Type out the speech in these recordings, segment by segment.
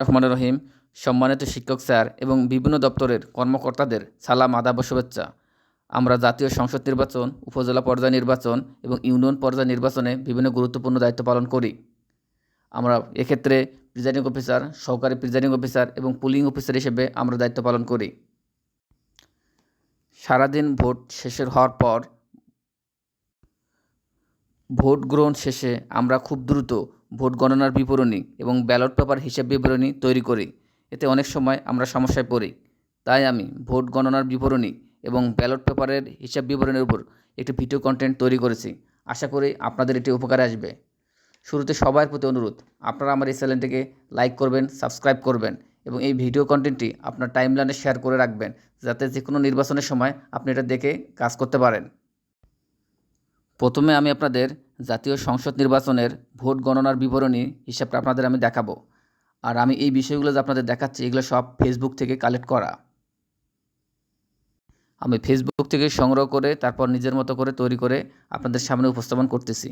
রহমান রহিম, সম্মানিত শিক্ষক স্যার এবং বিভিন্ন দপ্তরের কর্মকর্তাদের সালাম, আদাব শুভেচ্ছা। আমরা জাতীয় সংসদ নির্বাচন, উপজেলা পর্যায় নির্বাচন এবং ইউনিয়ন পর্যায় নির্বাচনে বিভিন্ন গুরুত্বপূর্ণ দায়িত্ব পালন করি। আমরা এক্ষেত্রে প্রিজাইডিং অফিসার, সহকারী প্রিজাইডিং অফিসার এবং পুলিং অফিসার হিসেবে আমরা দায়িত্ব পালন করি। সারাদিন ভোট শেষের হওয়ার পর, ভোট গ্রহণ শেষে আমরা খুব দ্রুত ভোট গণনার বিবরণী এবং ব্যালট পেপার হিসাব বিবরণী তৈরি করি। এতে অনেক সময় আমরা সমস্যায় পড়ি। তাই আমি ভোট গণনার বিবরণী এবং ব্যালট পেপারের হিসাব বিবরণীর উপর একটি ভিডিও কন্টেন্ট তৈরি করেছি। আশা করি আপনাদের এটি উপকারে আসবে। শুরুতে সবার প্রতি অনুরোধ, আপনারা আমার এই চ্যানেলটিকে লাইক করবেন সাবস্ক্রাইব করবেন এবং এই ভিডিও কন্টেন্টটি আপনার টাইমলাইনে শেয়ার করে রাখবেন যাতে যে কোনো নির্বাচনের সময় আপনি এটা দেখে কাজ করতে পারেন। প্রথমে আমি আপনাদের জাতীয় সংসদ নির্বাচনের ভোট গণনার বিবরণী হিসাবটা আপনাদের আমি দেখাবো। আর আমি এই বিষয়গুলো যে আপনাদের দেখাচ্ছি, এগুলো সব ফেসবুক থেকে কালেক্ট করা। আমি ফেসবুক থেকে সংগ্রহ করে, তারপর নিজের মতো করে তৈরি করে আপনাদের সামনে উপস্থাপন করতেছি।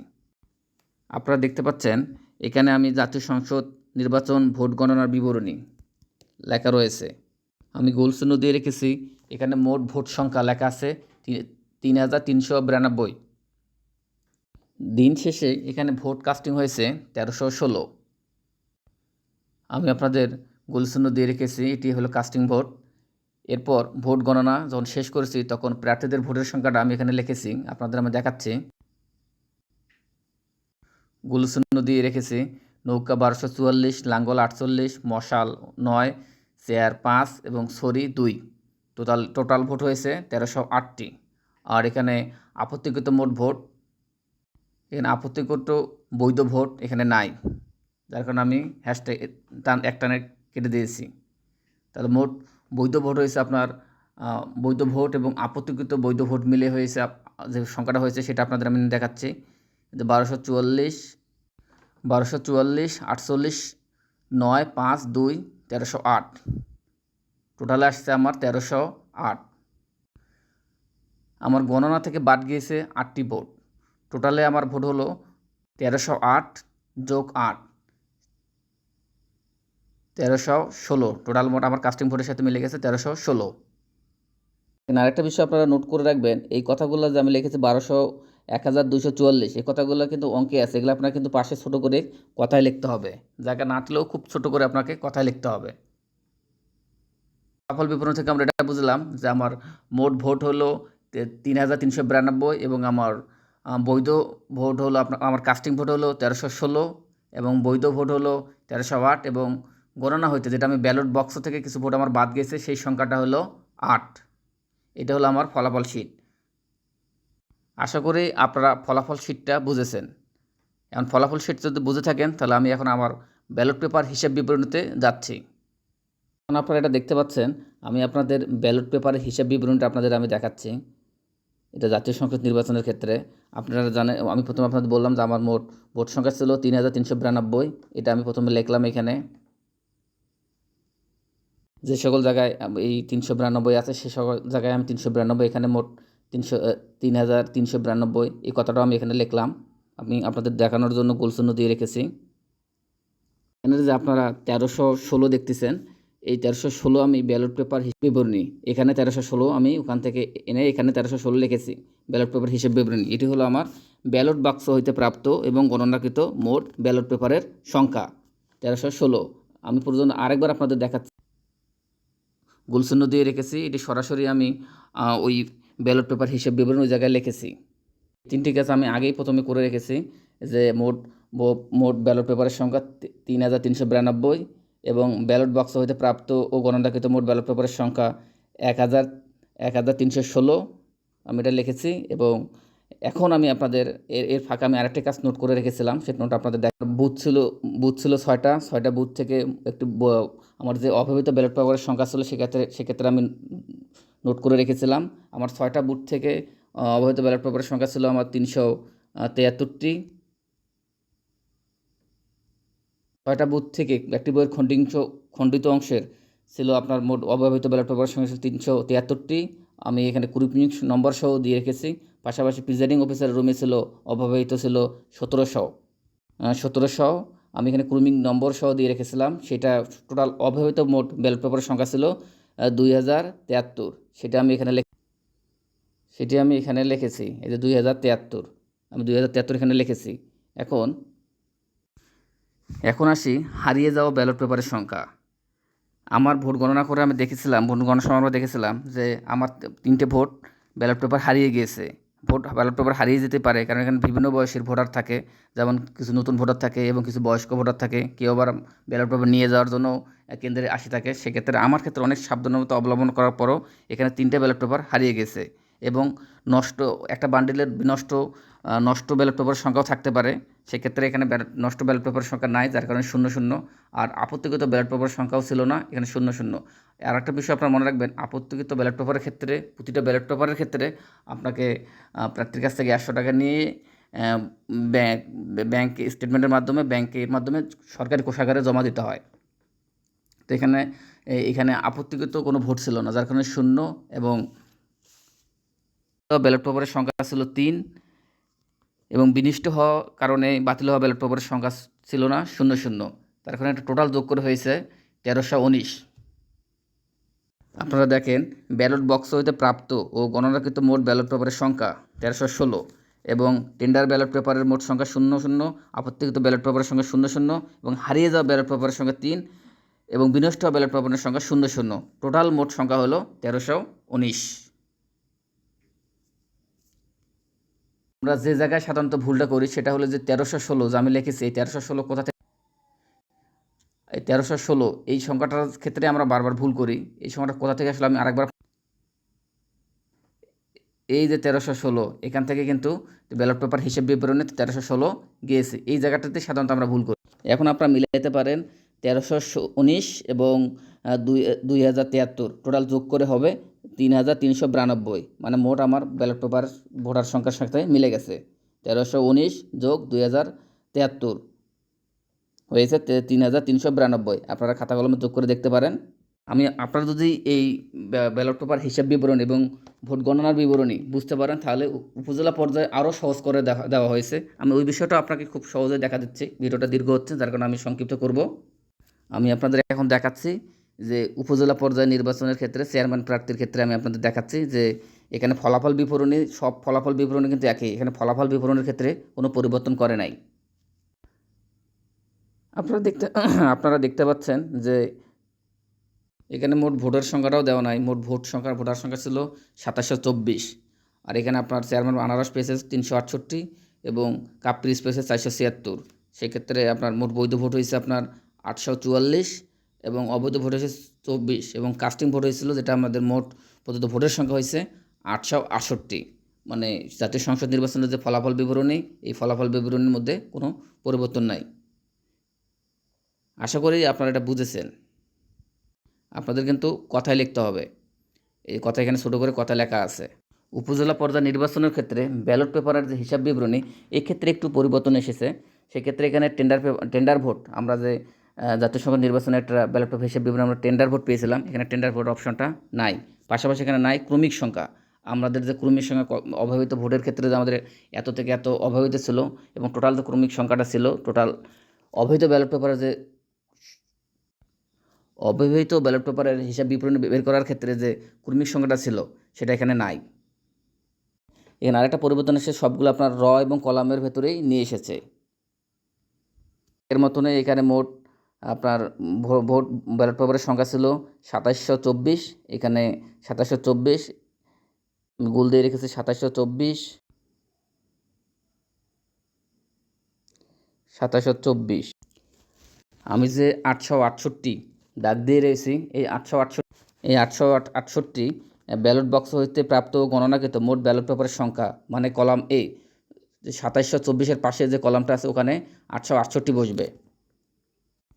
আপনারা দেখতে পাচ্ছেন, এখানে আমি জাতীয় সংসদ নির্বাচন ভোট গণনার বিবরণী লেখা রয়েছে। আমি গোলশূন্য দিয়ে রেখেছি, এখানে মোট ভোট সংখ্যা লেখা আছে তিন হাজার তিনশো বিরানব্বই। দিন শেষে এখানে ভোট কাস্টিং হয়েছে তেরোশো ষোলো। আমি আপনাদের গোলশূন্য দিয়ে রেখেছি, এটি হলো কাস্টিং ভোট। এরপর ভোট গণনা যখন শেষ করেছি, তখন প্রার্থীদের ভোটের সংখ্যাটা আমি এখানে লিখেছি, আপনাদের আমি দেখাচ্ছি। গুলশূন্য দিয়ে রেখেছি, নৌকা বারোশো চুয়াল্লিশ, লাঙ্গল আটচল্লিশ, মশাল নয়, চেয়ার পাঁচ এবং সরি দুই। টোটাল টোটাল ভোট হয়েছে তেরোশো আটটি। আর এখানে আপত্তিকৃত মোট ভোট এখানে আপত্তিকৃত বৈধ ভোট এখানে নাই। যার কারণে আমি হ্যাশট্যাগ টান এক টানে কেটে দিয়েছি। তাহলে মোট বৈধ ভোট হয়েছে আপনার বৈধ ভোট এবং আপত্তিকৃত বৈধ ভোট মিলে হয়েছে যে সংখ্যাটা হয়েছে সেটা আপনাদের আমি দেখাচ্ছি। যে বারোশো চুয়াল্লিশ বারোশো চুয়াল্লিশ, আটচল্লিশ, নয়, পাঁচ, দুই, তেরোশো আট। টোটালে আসছে আমার তেরোশো আট। আমার গণনা থেকে বাদ গিয়েছে আটটি ভোট। টোটালে আমার ভোট হলো তেরোশো আট যোগ আট। তেরোশো ষোলো। টোটাল মোট আমার কাস্টিং ভোটের সাথে মিলে গেছে তেরোশো ষোলো। আরেকটা বিষয় আপনারা নোট করে রাখবেন, এই কথাগুলো যে আমি লিখেছি বারোশো এক হাজার দুশো চুয়াল্লিশ, এই কথাগুলো কিন্তু অঙ্কে আছে, এগুলো আপনার কিন্তু পাশে ছোটো করে কথায় লিখতে হবে। জায়গা না থাকলেও খুব ছোটো করে আপনাকে কথায় লিখতে হবে। ফলাফল বিবরণ থেকে আমরা এটা বুঝলাম যে আমার মোট ভোট হলো তিন হাজার তিনশো বিরানব্বই এবং আমার বৈধ ভোট হলো আপনার, আমার কাস্টিং ভোট হলো তেরোশো ষোলো এবং বৈধ ভোট হলো তেরোশো আট এবং গণনা হইতে, যেটা আমি ব্যালট বক্স থেকে কিছু ভোট আমার বাদ গেছে, সেই সংখ্যাটা হলো আট। এটা হলো আমার ফলাফল শিট আশা করি আপনারা ফলাফল শিটটা বুঝেছেন। এখন ফলাফল শিট যদি বুঝে থাকেন, তাহলে আমি এখন আমার ব্যালট পেপার হিসাব বিবরণীতে যাচ্ছি। এখন আপনারা এটা দেখতে পাচ্ছেন, আমি আপনাদের ব্যালট পেপারের হিসাব বিবরণীটা আপনাদের আমি দেখাচ্ছি। এটা জাতীয় সংসদ নির্বাচনের ক্ষেত্রে। আপনারা জানেন, আমি প্রথমে আপনাদের বললাম যে আমার মোট, ভোট সংখ্যা ছিল তিন হাজার তিনশো বিরানব্বই। এটা আমি প্রথমে লিখলাম এখানে। যে সকল জায়গায় এই তিনশো বিরানব্বই আছে, সে সকল জায়গায় আমি তিনশো বিরানব্বই, এখানে মোট তিনশো তিন হাজার তিনশো বিরানব্বই। এই কথাটাও আমি এখানে লিখলাম। আমি আপনাদের দেখানোর জন্য গোলশূন্য দিয়ে রেখেছি। এখানে যে আপনারা তেরোশো ষোলো দেখতেছেন এই তেরোশো ষোলো আমি ব্যালট পেপার হিসেবে বিবরণী। এখানে তেরোশো ষোলো আমি ওখান থেকে এনে এখানে তেরোশো ষোলো লিখেছি, ব্যালট পেপার হিসেব বিবরণী। এটি হলো আমার ব্যালট বাক্স হইতে প্রাপ্ত এবং গণনাকৃত মোট ব্যালট পেপারের সংখ্যা, তেরোশো ষোলো। আমি প্রয়োজন আরেকবার আপনাদের দেখাচ্ছি। গুলশূন্য দিয়ে রেখেছি, এটি সরাসরি আমি ওই ব্যালট পেপার হিসেব বিবরণী ওই জায়গায় লিখেছি। তিনটি কাজ আমি আগেই প্রথমে করে রেখেছি, যে মোট মোট ব্যালট পেপারের সংখ্যা তিন হাজার তিনশো বিরানব্বই এবং ব্যালট বক্স হইতে প্রাপ্ত ও গণনাকৃত মোট ব্যালট পেপারের সংখ্যা এক হাজার এক হাজার তিনশো ষোলো। আমি এটা লিখেছি এবং এখন আমি আপনাদের এর এর ফাঁকে আমি আরেকটি কাজ নোট করে রেখেছিলাম। সেই নোট আপনাদের দেখ বুথ ছিল বুথ ছিল ছয়টা। ছয়টা বুথ থেকে একটু আমার যে অভাবিত ব্যালট পেপারের সংখ্যা ছিল সেক্ষেত্রে সেক্ষেত্রে আমি নোট করে রেখেছিলাম। আমার ছয়টা বুথ থেকে অবহিত ব্যালট পেপারের সংখ্যা ছিল আমার তিনশো তেয়াত্তরটি। ছয়টা বুথ থেকে একটি বইয়ের খণ্ডিংশ, খণ্ডিত অংশের ছিল আপনার মোট অব্যবহৃত ব্যালট পেপারের সংখ্যা ছিল তিনশো তিয়াত্তরটি। আমি এখানে কুড়ি নম্বর সহ দিয়ে রেখেছি। পাশাপাশি প্রিজাইডিং অফিসারের রুমে ছিল, অব্যবহৃত ছিল সতেরোশো। সতেরোশো, আমি এখানে ক্রমিক নম্বর সহ দিয়ে রেখেছিলাম। সেটা টোটাল অব্যবহৃত মোট ব্যালট পেপারের সংখ্যা ছিল দুই হাজার তেয়াত্তর। সেটা আমি এখানে সেটি আমি এখানে লিখেছি, এই যে দুই হাজার তেয়াত্তর। আমি দুই হাজার তেয়াত্তর এখানে লিখেছি। এখন এখন আসি হারিয়ে যাওয়া ব্যালট পেপারের সংখ্যা। আমার ভোট গণনা করে আমি দেখেছিলাম ভোট গণনা সময় আমরা দেখেছিলাম যে আমার তিনটে ভোট ব্যালট পেপার হারিয়ে গিয়েছে। ভোট, ব্যালট পেপার হারিয়ে যেতে পারে, কারণ এখানে বিভিন্ন বয়সের ভোটার থাকে, যেমন কিছু নতুন ভোটার থাকে এবং কিছু বয়স্ক ভোটার থাকে। কেউ আবার ব্যালট পেপার নিয়ে যাওয়ার জন্য কেন্দ্রে আসে থাকে। সেক্ষেত্রে আমার ক্ষেত্রে অনেক সাবধানতা অবলম্বন করার পরও এখানে তিনটে ব্যালট পেপার হারিয়ে গেছে। এবং নষ্ট, একটা বান্ডিলের নষ্ট নষ্ট ব্যালট পেপারের সংখ্যাও থাকতে পারে। সেক্ষেত্রে এখানে নষ্ট ব্যালট পেপারের সংখ্যা নাই, যার কারণে শূন্য শূন্য। আর আপত্তিগত ব্যালট পেপারের সংখ্যাও ছিল না, এখানে শূন্য শূন্য। আর একটা বিষয় আপনারা মনে রাখবেন আপত্তিগত ব্যালট পেপারের ক্ষেত্রে, প্রতিটা ব্যালট পেপারের ক্ষেত্রে আপনাকে প্রার্থীর কাছ থেকে একশো টাকা নিয়ে ব্যাংক ব্যাংক স্টেটমেন্টের মাধ্যমে ব্যাংকের মাধ্যমে সরকারি কোষাগারে জমা দিতে হয়। তো এখানে এখানে আপত্তিগত কোনো ভোট ছিল না, যার কারণে শূন্য এবং ব্যালট পেপারের সংখ্যা ছিল তিন এবং বিনিষ্ট হওয়ার কারণে বাতিল হওয়া ব্যালট পেপারের সংখ্যা ছিল না, শূন্য শূন্য। তার কারণে একটা টোটাল যোগ করে হয়েছে তেরোশো উনিশ। আপনারা দেখেন ব্যালট বক্স হইতে প্রাপ্ত ও গণনাকৃত মোট ব্যালট পেপারের সংখ্যা তেরোশো ষোলো এবং টেন্ডার ব্যালট পেপারের মোট সংখ্যা শূন্য শূন্য আপত্তিগত ব্যালট পেপারের সংখ্যা শূন্য শূন্য এবং হারিয়ে যাওয়া ব্যালট পেপারের সংখ্যা তিন এবং বিনষ্ট হওয়া ব্যালট পেপারের সংখ্যা শূন্য শূন্য। টোটাল মোট সংখ্যা হলো তেরোশো উনিশ। আমরা যে জায়গায় সাধারণত ভুলটা করি সেটা হলো যে তেরোশো ষোলো, যে আমি লিখেছি এই তেরোশো ষোলো কোথা থেকে এই তেরোশো ষোলো, এই সংখ্যাটার ক্ষেত্রে আমরা বারবার ভুল করি। এই সংখ্যাটা কোথা থেকে আসলে আমি আরেকবার এই যে তেরোশো ষোলো, এখান থেকে কিন্তু ব্যালট পেপার হিসেব বিবরণে তেরোশো ষোলো গিয়েছে। এই জায়গাটাতে সাধারণত আমরা ভুল করি। এখন আপনারা মিলাইতে পারেন তেরোশো উনিশ এবং দুই দুই হাজার তিয়াত্তর। টোটাল যোগ করে হবে তিন হাজার তিনশো বিরানব্বই। মানে মোট আমার ব্যালট পেপার ভোটার সংখ্যার সাথে মিলে গেছে। তেরোশো উনিশ যোগ দুই হাজার তিয়াত্তর হয়েছে তিন হাজার তিনশো বিরানব্বই। আপনারা খাতা কলমে যোগ করে দেখতে পারেন। আমি আপনারা যদি এই ব্যালট পেপার হিসাব বিবরণ এবং ভোট গণনার বিবরণী বুঝতে পারেন, তাহলে উপজেলা পর্যায়ে আরও সহজ করে দেখা দেওয়া হয়েছে। আমি ওই বিষয়টা আপনাকে খুব সহজে দেখা দিচ্ছি। ভিডিওটা দীর্ঘ হচ্ছে, যার কারণে আমি সংক্ষিপ্ত করব। আমি আপনাদের এখন দেখাচ্ছি যে উপজেলা পর্যায়ে নির্বাচনের ক্ষেত্রে চেয়ারম্যান প্রার্থীর ক্ষেত্রে আমি আপনাদের দেখাচ্ছি যে এখানে ফলাফল বিবরণী, সব ফলাফল বিবরণী কিন্তু একই। এখানে ফলাফল বিবরণের ক্ষেত্রে কোনো পরিবর্তন করে নাই। আপনারা দেখতে আপনারা দেখতে পাচ্ছেন যে এখানে মোট ভোটার সংখ্যাটাও দেওয়া নাই। মোট ভোট সংখ্যা ভোটার সংখ্যা ছিল সাতাশশো চব্বিশ। আর এখানে আপনার চেয়ারম্যান আনারস পেয়েছে তিনশো আটষট্টি এবং কাপ্রিস পেয়েছে চারশো ছিয়াত্তর। সেক্ষেত্রে আপনার মোট বৈধ ভোট হয়েছে আপনার আটশো চুয়াল্লিশ। এবং অবৈধ ভোট হয়েছে চব্বিশ এবং কাস্টিং ভোট হয়েছিল যেটা আমাদের মোট প্রদত্ত ভোটের সংখ্যা হয়েছে আটশো আটষট্টি। মানে জাতীয় সংসদ নির্বাচনের যে ফলাফল বিবরণী, এই ফলাফল বিবরণীর মধ্যে কোনো পরিবর্তন নাই। আশা করি আপনারা এটা বুঝেছেন। আপনাদের কিন্তু কথায় লিখতে হবে। এই কথা এখানে ছোটো করে কথা লেখা আছে। উপজেলা পর্যায়ে নির্বাচনের ক্ষেত্রে ব্যালট পেপারের যে হিসাব বিবরণী, এক্ষেত্রে একটু পরিবর্তন এসেছে। সেক্ষেত্রে এখানে টেন্ডার টেন্ডার ভোট আমরা যে জাতীয় সংসদ নির্বাচনে একটা ব্যালট পেপার হিসেবে বিবরণী আমরা টেন্ডার ভোট পেয়েছিলাম। এখানে টেন্ডার ভোট অপশনটা নাই। পাশাপাশি এখানে নাই ক্রমিক সংখ্যা। আমাদের যে ক্রমিক সংখ্যা অভাবিত ভোটের ক্ষেত্রে যে আমাদের এত থেকে এত অভাবিত ছিল এবং টোটাল যে ক্রমিক সংখ্যাটা ছিল টোটাল অবৈধ ব্যালট পেপারে যে অব্যবহৃত ব্যালট পেপারের হিসাব বিবরণী বের করার ক্ষেত্রে যে ক্রমিক সংখ্যাটা ছিল, সেটা এখানে নাই। এখানে আরেকটা পরিবর্তন এসে সবগুলো আপনার র এবং কলামের ভেতরেই নিয়ে এসেছে। এর মতনই এখানে মোট আপনার ভোট, ব্যালট পেপারের সংখ্যা ছিল সাতাশশো চব্বিশ, এখানে সাতাশশো চব্বিশ, গোল দিয়ে রেখেছি সাতাশশো চব্বিশ সাতাশশো চব্বিশ। আমি যে আটশো আটষট্টি, দাগ দিয়ে রয়েছি এই আটশো আটষট্টি, এই আটশো আটষট্টি ব্যালট বক্স হইতে প্রাপ্ত গণনাকৃত মোট ব্যালট পেপারের সংখ্যা মানে কলাম এ সাতাশশো চব্বিশের পাশে যে কলামটা আছে ওখানে আটশো আটষট্টি বসবে।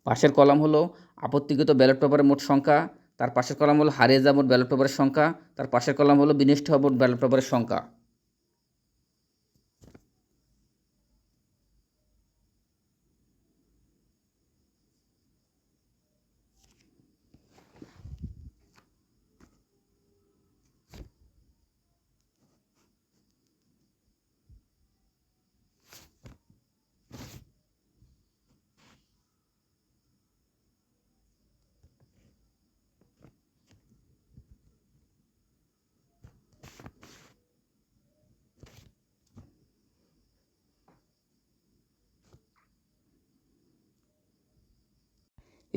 পাশের কলাম হলো আপত্তিগত ব্যালট পেপারের মোট সংখ্যা, তার পাশের কলাম হলো হারিয়ে যাওয়া মোট ব্যালট পেপারের সংখ্যা, তার পাশের কলাম হলো বিনষ্ট হওয়া মোট ব্যালট পেপারের সংখ্যা।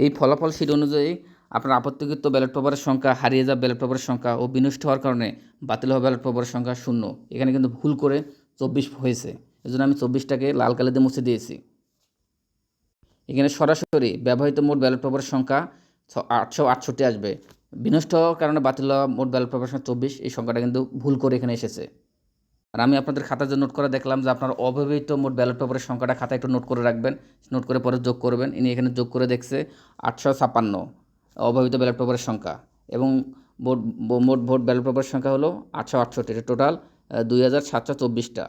এই ফলাফল শীট অনুযায়ী আপনার আপত্তিকৃত ব্যালট পেপারের সংখ্যা হারিয়ে যাওয়া ব্যালট পেপারের সংখ্যা ও বিনষ্ট হওয়ার কারণে বাতিল হওয়া ব্যালট পেপারের সংখ্যা শূন্য। এখানে কিন্তু ভুল করে চব্বিশ হয়েছে। এজন্য আমি চব্বিশটাকে লাল কালি দিয়ে মুছে দিয়েছি। এখানে সরাসরি ব্যবহৃত মোট ব্যালট পেপারের সংখ্যা আটশো আটষট্টি আসবে। বিনষ্ট হওয়ার কারণে বাতিল হওয়া মোট ব্যালট পেপারের সংখ্যা চব্বিশ। এই সংখ্যাটা কিন্তু ভুল করে এখানে এসেছে। আর আমি আপনাদের খাতাতে নোট করে দেখলাম যে আপনার অব্যবহৃত মোট ব্যালট পেপারের সংখ্যাটা খাতায় একটু নোট করে রাখবেন। নোট করে পরে যোগ করবেন। ইনি এখানে যোগ করে দেখছে আটশো ছাপ্পান্ন অব্যবহৃত ব্যালট পেপারের সংখ্যা। এবং মোট মোট ভোট ব্যালট পেপারের সংখ্যা হলো আটশো আটষট্টি। টোটাল দুই হাজার সাতশো চব্বিশটা।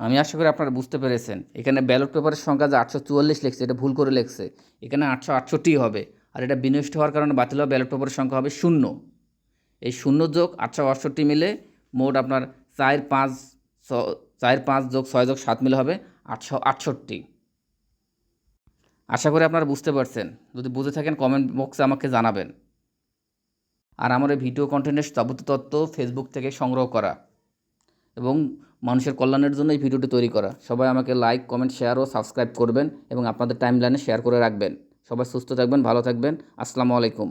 আমি আশা করি আপনারা বুঝতে পেরেছেন। এখানে ব্যালট পেপারের সংখ্যা যে আটশো চুয়াল্লিশ লিখছে, এটা ভুল করে লিখছে। এখানে আটশো আটষট্টি হবে। আর এটা বিনষ্ট হওয়ার কারণে বাতিল হওয়া ব্যালট পেপারের সংখ্যা হবে শূন্য। এই শূন্য যোগ আটশো আটষট্টি মিলে মোট আপনার চার পাঁচ চার পাঁচ যোগ ছয় যোগ সাত মিলে হবে আটশো, আটষট্টি। আশা করি আপনারা বুঝতে পারছেন। যদি বুঝে থাকেন কমেন্ট বক্সে আমাকে জানাবেন। আর আমার এই ভিডিও কন্টেন্টের যাবতীয় তথ্য ফেসবুক থেকে সংগ্রহ করা এবং মানুষের কল্যাণের জন্য এই ভিডিওটি তৈরি করা। সবাই আমাকে লাইক কমেন্ট শেয়ার ও সাবস্ক্রাইব করবেন এবং আপনাদের টাইমলাইনে শেয়ার করে রাখবেন। সবাই সুস্থ থাকবেন, ভালো থাকবেন। আসসালামু আলাইকুম।